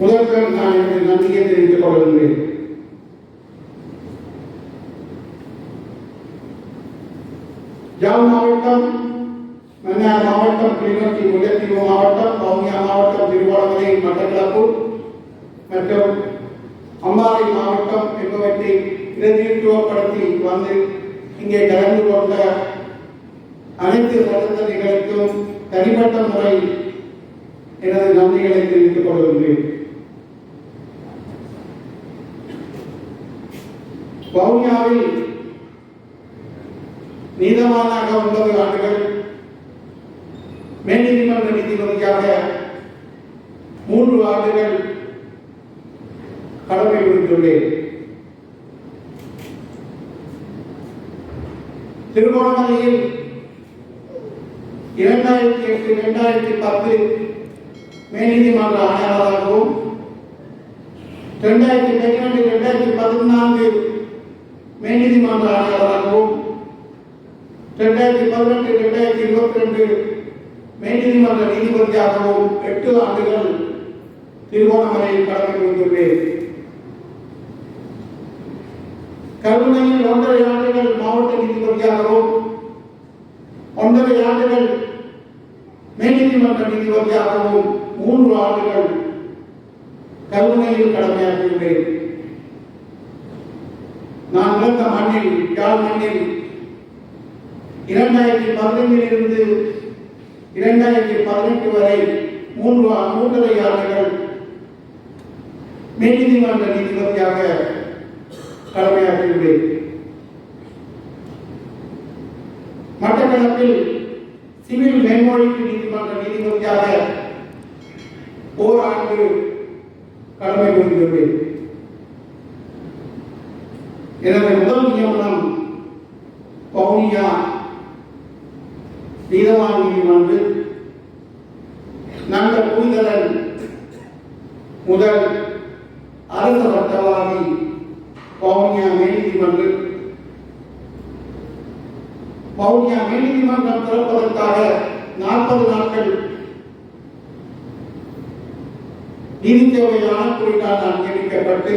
முதல்வர் நான் எனது நன்றியை தெரிவித்துக் கொள்கின்றேன் யாழ் மாவட்டம் மன்னார் மாவட்டம் கிளிநொச்சி முல்லைத்தீவு மாவட்டம் வவுனியா மாவட்டம் திருவாரூரை மட்டக்களப்பு மற்றும் அம்பாறை மாவட்டம் என்பவற்றை பிரதிநிதித்துவப்படுத்தி வந்து இங்கே கலந்து கொண்ட அனைத்து சட்டத்தணிகளுக்கும் தனிப்பட்ட முறை எனது நன்றிகளை தெரிவித்துக் கொள்கின்றேன். வவுனியாவில் நீதமானாக ஒன்பது ஆண்டுகள் மேல்நீதிமன்ற நீதிபதியாக மூன்று ஆண்டுகள் கடமை புரிந்துள்ளேன். திருகோணமலையில் இரண்டாயிரத்தி எட்டு இரண்டாயிரத்தி பத்து மேல்நீதிமன்ற ஆணையாளராகவும் இரண்டாயிரத்தி பதினெட்டு இரண்டாயிரத்தி பதினான்கு மேல்நீதிமன்ற ஆணையாளராகவும் இரண்டாயிரத்தி பதினெட்டு இரண்டாயிரத்தி இருபத்தி ரெண்டு மேல்நீதிமன்ற நீதிபதியாகவும் எட்டு ஆண்டுகள் திருவோணமலையில் கடமை புரிந்துள்ளேன் கருணையில் ஒன்றரை ஆண்டுகள் மாவட்ட நீதிபதியாகவும் ஒன்றரை ஆண்டுகள் மேல்நீதிமன்ற நீதிபதியாகவும் மூன்று ஆண்டுகள் கருணையில் கடமையாற்றியுள்ளேன். நான் பிறந்த மண்ணில் யாழ் மண்ணில் இரண்டாயிரத்தி பதினைந்திலிருந்து இரண்டாயிரத்தி பதினெட்டு வரை மூன்று மூன்றரை ஆண்டுகள் மேல்நீதிமன்ற நீதிபதியாக கடமையாற்றியுள்ளேன் மட்டக்களப்பில் சிவில் மேன்மொழிக்கு நீதிமன்ற நீதிபதியாக ஓராண்டு கடமை புரிந்துள்ளேன் எனவே முதல் நியமனம் பவுனியா நீதவான் நீதிமன்றில் நல்ல புரிதலன் முதல் அரச வட்டவாதி பவுனியா மேல்நீதிமன்றில் பவுனியா மேல்நீதிமன்றம் திறப்பதற்காக நாற்பது நாட்கள் நீதித்தேவை ஆணைக்குறிக்காக நான் நியமிக்கப்பட்டு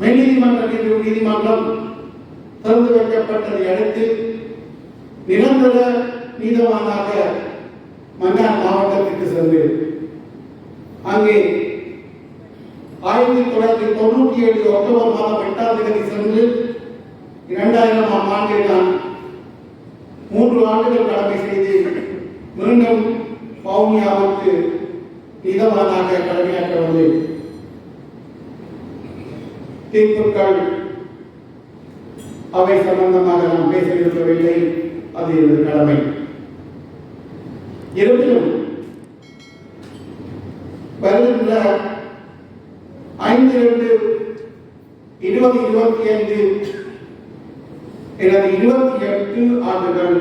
மேல்நீதிமன்ற நீதி நீதிமன்றம் திறந்து வைக்கப்பட்டதை அடுத்து நிரந்தர நீதவானாக மன்னார் மாவட்டத்திற்கு சென்று அங்கே ஆயிரத்தி தொள்ளாயிரத்தி தொண்ணூற்றி ஏழு அக்டோபர் மாதம் எட்டாம் தேதி சென்று இரண்டாயிரமாம் ஆண்டில் நான் மூன்று ஆண்டுகள் கடமை செய்து மீண்டும் பவுனியாவுக்கு நீதவானாக கடமையாற்ற வந்தேன். தீர்ப்புகள் அவை சம்பந்தமாக நாம் பேச விரும்பவில்லை அது எனது கடமை. இருப்பினும் வருகின்ற ஐந்து இரண்டு இருபது இருபத்தி ஐந்து எனது இருபத்தி எட்டு ஆண்டுகள்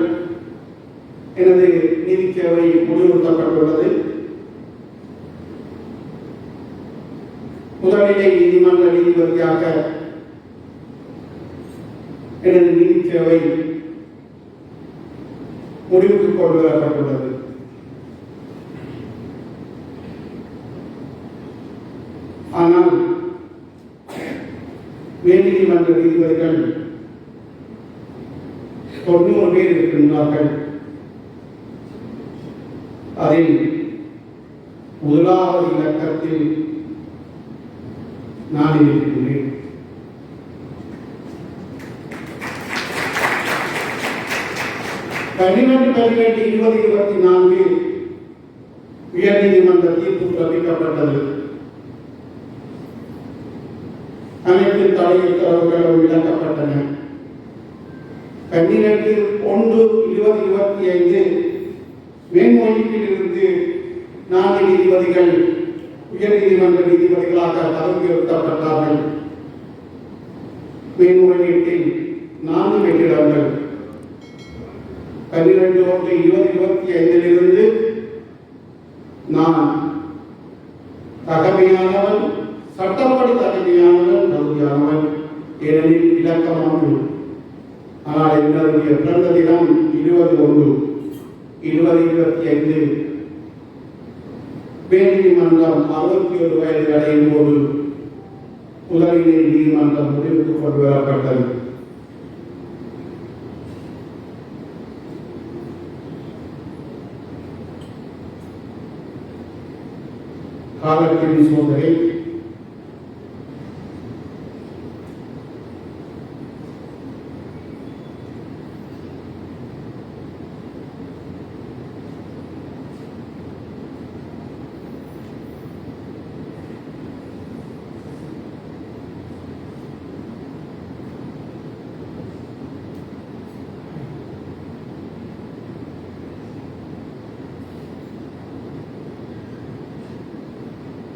எனது நீதி சேவை முடிவுறுத்தப்பட்டுள்ளது. முதல்நிலை நீதிமன்ற நீதிபதியாக எனது நீதி சேவை முடிவுக்கு கொண்டு வரப்பட்டுள்ளது. ஆனால் மேல்நீதிமன்ற நீதிபதிகள் தொண்ணூறு பேர் இருக்கின்றார்கள். அதில் முதலாவது இலக்கத்தில் நான் இருக்கின்றேன் பதினெட்டு பதினெட்டு இருபது இருபத்தி நான்கு உயர்நீதிமன்ற தீர்ப்பு பிறப்பிக்கப்பட்டது அனைத்து தடை உத்தரவுகளும் விளக்கப்பட்டன. பன்னிரண்டு ஒன்று இருபது இருபத்தி ஐந்து மேன்மொழிப்பிலிருந்து நான்கு நீதிபதிகள் உயர்நீதிமன்ற நீதிபதிகளாக பதவி உயர்த்தப்பட்டார்கள். மேன்முறையீட்டில் நான்கு வெற்றிடங்கள். பன்னிரண்டு ஒன்று இருபது இருபத்தி ஐந்திலிருந்து நான் தகமையானவன் சட்டப்படி தகமையானவன் தகுதியானவன் ஏனெனில் இலக்கமானது ஆனால் என்னுடைய பிறந்த தினம் இருபது ஒன்று இருபது இருபத்தி ஐந்து. பேரணி மன்றம் அறுபத்தி ஒரு வயது அடையும் போது உதவியை நீதிமன்றம் முடிவுக்கு கொண்டு வரப்பட்டது காலத்தின் சோதனை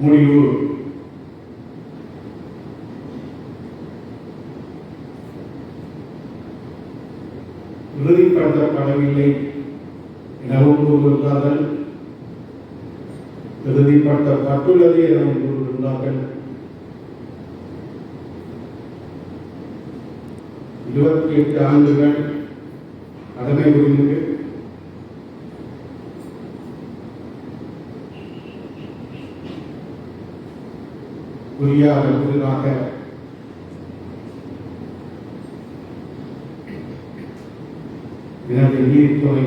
முடிவு இறுதிப்படுத்தப்படவில்லை எனவும் கூறுகின்றார்கள். இறுதிப்படுத்தப்பட்டுள்ளது எனவும் கூறுகின்றார்கள். இருபத்தி எட்டு ஆண்டுகள் கடமை புரிந்து புரியாத புதிதாக எனது நீதித்துறை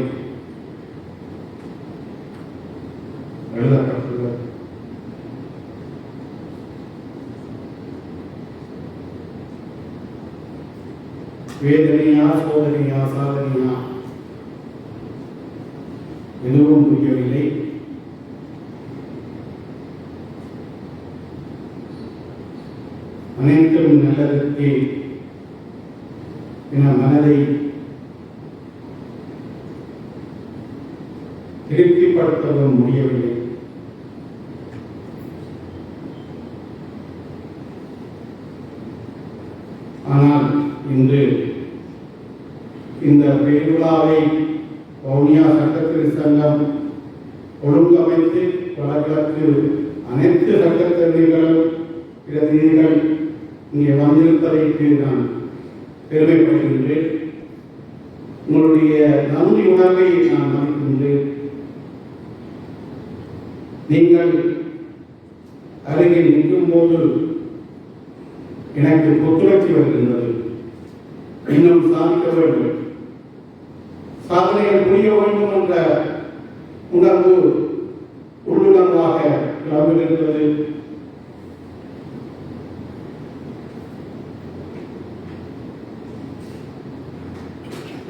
எழுதப்பட்டுள்ளது. வேதனையா சோதனையா சாதனையா எதுவும் புரியவில்லை. அனைத்தும் நல்லதற்கு என மனதை திருப்திப்படுத்தவும் முடியவில்லை. ஆனால் இன்று இந்த பெருவிழாவை வவுனியா சட்டத்திரு சங்கம் ஒழுங்கமைத்து வழக்கிற்கு அனைத்து சட்டத்தரணிகளும் பிரதிநிதிகள் இங்கே வந்திருப்பதற்கு நான் பெருமைப்படுகின்றேன். உங்களுடைய நன்றி உணர்வை நான் மதிக்கின்றேன். நீங்கள் அருகில் நிற்கும் போது எனக்கு புத்துணர்ச்சி வருகின்றது. இன்னும் சாதிக்க வேண்டும். சாதனைகள் புரிய வேண்டும் என்ற உணர்வு உள்ளுணர்வாக கிளம்பிருக்கிறது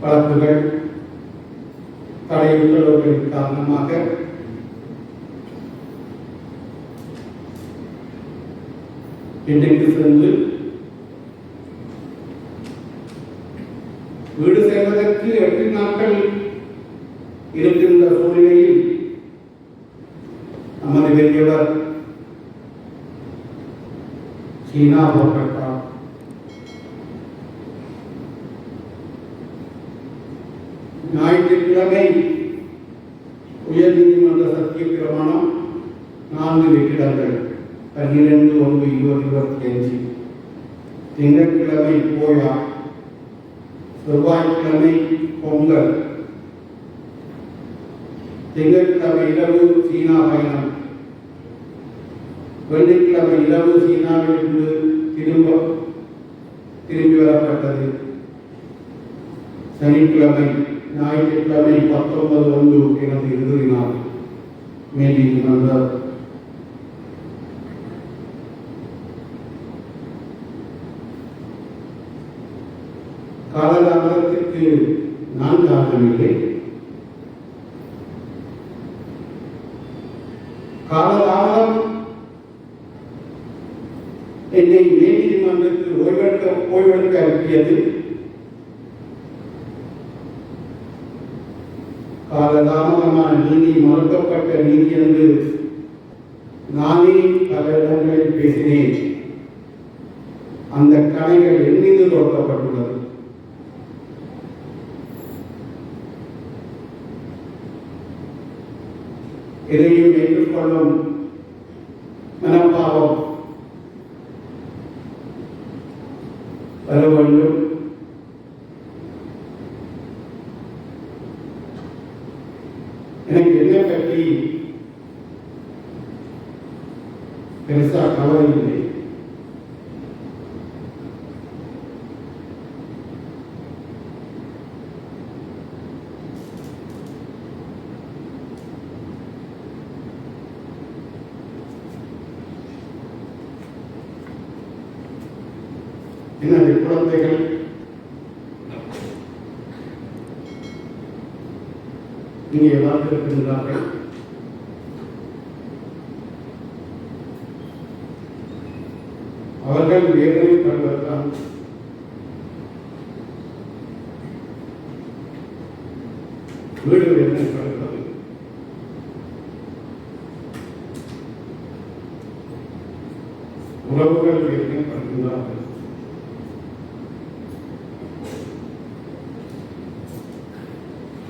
வழக்குகள் தடை உத்தரவுகளின் காரணமாக இன்றைக்கு சென்று வீடு செல்வதற்கு எட்டு நாட்கள் இருக்கின்ற சூழ்நிலையில் நமது பெரியவர் சீனா போன்ற ஞாயிற்றுக்கிழமை உயர்நீதிமன்ற சத்திய பிரமாணம் நான்கு வெற்றிடங்கள். பன்னிரண்டு ஒன்று இருபது இருபத்தி அஞ்சு திங்கட்கிழமை போயா. செவ்வாய்க்கிழமை பொங்கல். திங்கட்கிழமை இரவு சீனா பயணம் வெள்ளிக்கிழமை இரவு சீனாவிலிருந்து திரும்ப திரும்பி வரப்பட்டது. சனிக்கிழமை ஞாயிற்றுக்கிழமை பத்தொன்பது ஒன்று எனது இறுதி நாள். மேல்நீதிமன்ற காலதாமதத்திற்கு நான் காரணமில்லை காலகாலம் என்னை நீதிமன்றத்தில் ஓய்வெடுக்க ஓய்வெடுக்க அனுப்பியது காலதாமதமான நீதி மறுக்கப்பட்ட நீதி என்று நானே பல இடங்களில் பேசினேன். அந்த கணைகள் என் மீது தொடுக்கப்பட்டுள்ளது. எதையும் ஏற்றுக்கொள்ளும் மனப்பாவம் வர வேண்டும் எனக்கு என்ன பற்றி பெருசா கவலை இல்லை. எனது குழந்தைகள் இங்கே வாழ்ந்திருக்கின்றார்கள் அவர்கள் வேதனைப்படுவதுதான் வீடு வேதனைப்படுகிறது உறவுகள் வேதனைப்படுகின்றார்கள்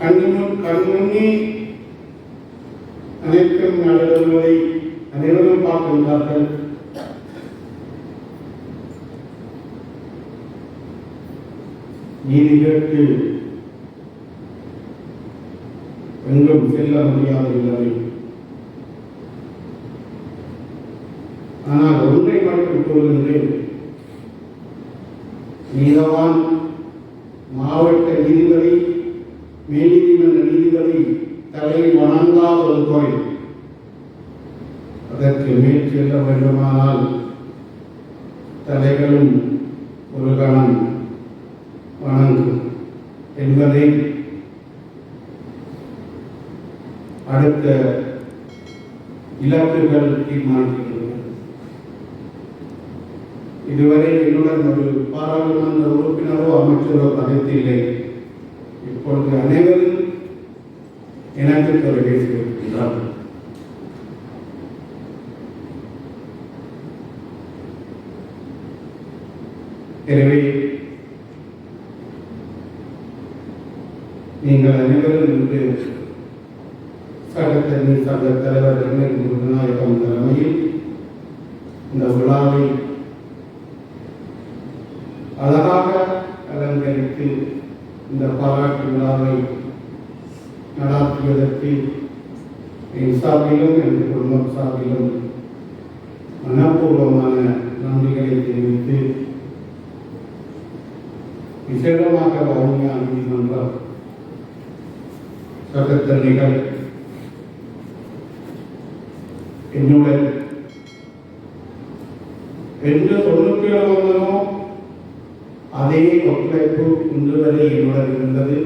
கண்ணும் கண்முன்னே அனைத்தும் நடைபெறுவதை அனைவரும் பார்க்கின்றார்கள் நீதி கேட்டு எங்கும் செல்ல முடியாத நிலைமை. ஆனால் ஒன்றை மட்டும் கூறுகின்றேன் நீதவான் மாவட்ட நீதிபதி மேல்நீதிமன்ற நீதிபதி தலை வணங்காத ஒரு துறை அதற்கு மேல் செல்ல வேண்டுமானால் தலைகளும் ஒரு கணம். வணங்கு என்பதை அடுத்த இலக்குகள் தீர்மானிக்கின்றன. இதுவரை என்னுடன் ஒரு பாராளுமன்ற உறுப்பினரோ அமைச்சரோ கதைத்தில்லை இப்பொழுது அனைவரும் எனக்கு தொலைபேசி இருக்கின்றார்கள் எனவே நீங்கள் அனைவரும் இன்று சட்டத்தனி சங்க தலைவர் ரமேஷ் தலைமையில் இந்த விழாவை அழகாக அலங்கரித்து இந்த பாராட்டு விழாவை நடாத்தியதற்கு என் சார்பிலும் என் குடும்பம் சார்பிலும் மனப்பூர்வமான நன்றிகளை தெரிவித்து விசேடமாக வவுனியா நீதிமன்றம் சட்டத்தரணிகள் என்னுடன் என்ன தொண்ணூற்றி வந்தனோ அதே ஒத்துழைப்பு இன்று வரை என்னுடன் இருந்தது